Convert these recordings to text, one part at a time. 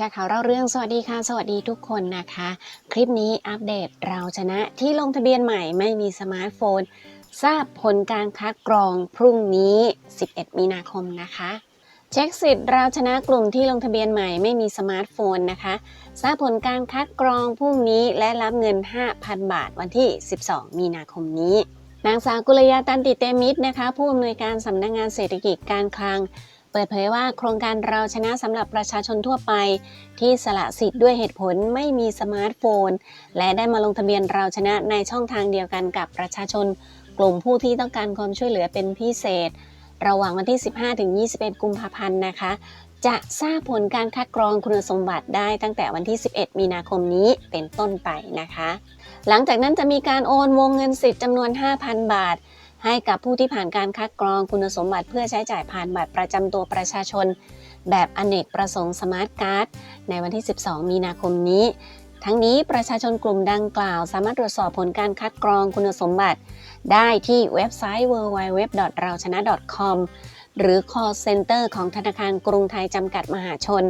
ชร์ข่าวเล่าเรื่องสวัสดีค่ะ สวัสดีทุกคนนะคะ คลิปนี้อัปเดตเราชนะที่ลงทะเบียนใหม่ไม่มีสมาร์ทโฟน ทราบผลการคัดกรองพรุ่งนี้ 11 มีนาคมนะคะ เช็คสิทธิ์เราชนะกลุ่มที่ลงทะเบียนใหม่ไม่มีสมาร์ทโฟนนะคะ ทราบผลการคัดกรองพรุ่งนี้และรับเงิน 5,000 บาทวันที่ 12 มีนาคมนี้นางสาวกุลยาตันติเตมิตรนะคะ ผู้อำนวยการสำนักงงานเศรษฐกิจการคลัง เปิดเผยว่าโครงการเราชนะสำหรับประชาชนทั่วไป ที่สละสิทธิ์ด้วยเหตุผลไม่มีสมาร์ทโฟน และได้มาลงทะเบียนเราชนะในช่องทางเดียวกันกับประชาชน กลุ่มผู้ที่ต้องการความช่วยเหลือเป็นพิเศษ ระหว่างวันที่ 15-21 กุมภาพันธ์นะคะ จะทราบผลการคัดกรองคุณสมบัติได้ตั้งแต่วันที่ 11 มีนาคมนี้เป็นต้นไปนะคะ หลังจากนั้นจะมีการโอนวงเงินสิทธิ์จำนวน 5,000 บาท ให้กับผู้ที่ผ่านการคัดกรองคุณสมบัติเพื่อใช้จ่ายผ่านบัตรประจำตัวประชาชน แบบอเนกประสงค์สมาร์ทการ์ดในวันที่ 12 มีนาคมนี้ ทั้งนี้ประชาชนกลุ่มดังกล่าว สามารถตรวจสอบผลการคัดกรองคุณสมบัติ ได้ที่เว็บไซต์ www.rauchana.com หรือ call center ของธนาคารกรุงไทยจำกัดมหาชน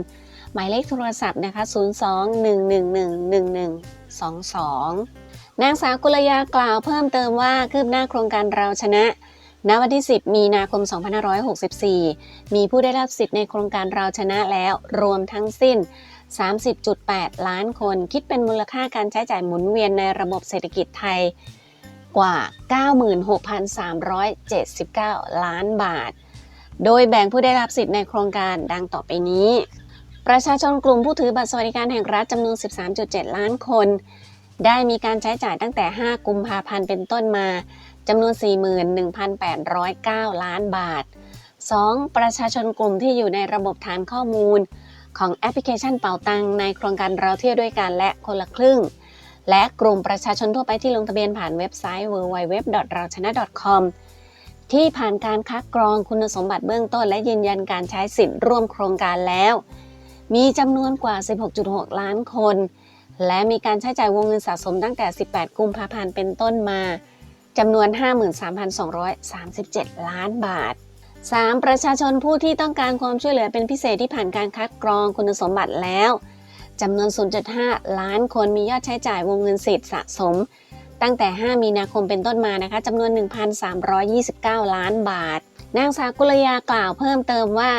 หมายเลขโทรศัพท์นะคะ 02-111-1122 นางสาวกุลยากล่าวเพิ่มเติมว่าคืบหน้าโครงการเราชนะณวันที่ 10 มีนาคม 2564 มีผู้ได้รับสิทธิ์ในโครงการเราชนะแล้วรวมทั้งสิ้น 30.8 ล้านคน คิดเป็นมูลค่าการใช้จ่ายหมุนเวียนในระบบเศรษฐกิจไทยกว่า 96,379 ล้านบาท โดยแบ่งผู้ได้รับสิทธิ์ในโครงการดังต่อไปนี้ ประชาชนกลุ่มผู้ถือบัตรสวัสดิการแห่งรัฐจำนวน 13.7 ล้านคน ได้มีการใช้จ่ายตั้งแต่ 5 กุมภาพันธ์เป็นต้นมาจำนวน 41,809 ล้านบาท 2. ประชาชนกลุ่มที่อยู่ในระบบฐานข้อมูล ของแอปพลิเคชันเป่าตังในโครงการเราเที่ยวด้วยกันและคนละครึ่ง และกลุ่มประชาชนทั่วไปที่ลงทะเบียนผ่านเว็บไซต์ www.rauchana.com ที่ผ่านการคัดกรองคุณสมบัติเบื้องต้น และยืนยันการใช้สิทธิ์ร่วมโครงการแล้ว มีจำนวนกว่า 16.6 ล้านคน และมีการใช้จ่ายวงเงินสะสมตั้งแต่ 18 กุมภาพันธ์เป็นต้นมาจำนวน 53,237 ล้านบาท 3. ประชาชนผู้ที่ต้องการความช่วยเหลือเป็นพิเศษที่ผ่านการคัดกรองคุณสมบัติแล้วจำนวน 0.5 ล้านคนมียอดใช้จ่ายวงเงินสิทธิ์สะสม ตั้งแต่ 5 มีนาคมเป็นต้นมานะคะจำนวน 1,329 ล้านบาท นางสาวกุลยากล่าวเพิ่มเติมว่า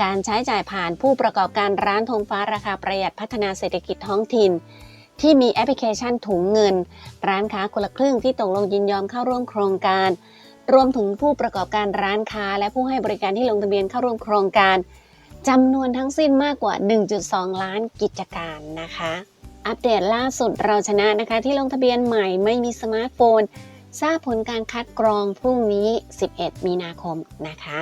การใช้จ่ายผ่านผู้ประกอบการร้านธงฟ้าราคาประหยัดพัฒนาเศรษฐกิจท้องถิ่น ที่มีแอปพลิเคชันถุงเงิน ร้านค้าคนละครึ่งที่ตกลงยินยอมเข้าร่วมโครงการ รวมถึงผู้ประกอบการร้านค้า และผู้ให้บริการที่ลงทะเบียนเข้าร่วมโครงการจำนวนทั้งสิ้นมากกว่า 1.2 ล้านกิจการนะคะ อัปเดตล่าสุดเราชนะนะคะ ที่ลงทะเบียนใหม่ไม่มีสมาร์ทโฟน ทราบผลการคัดกรองพรุ่งนี้ 11 มีนาคมนะคะ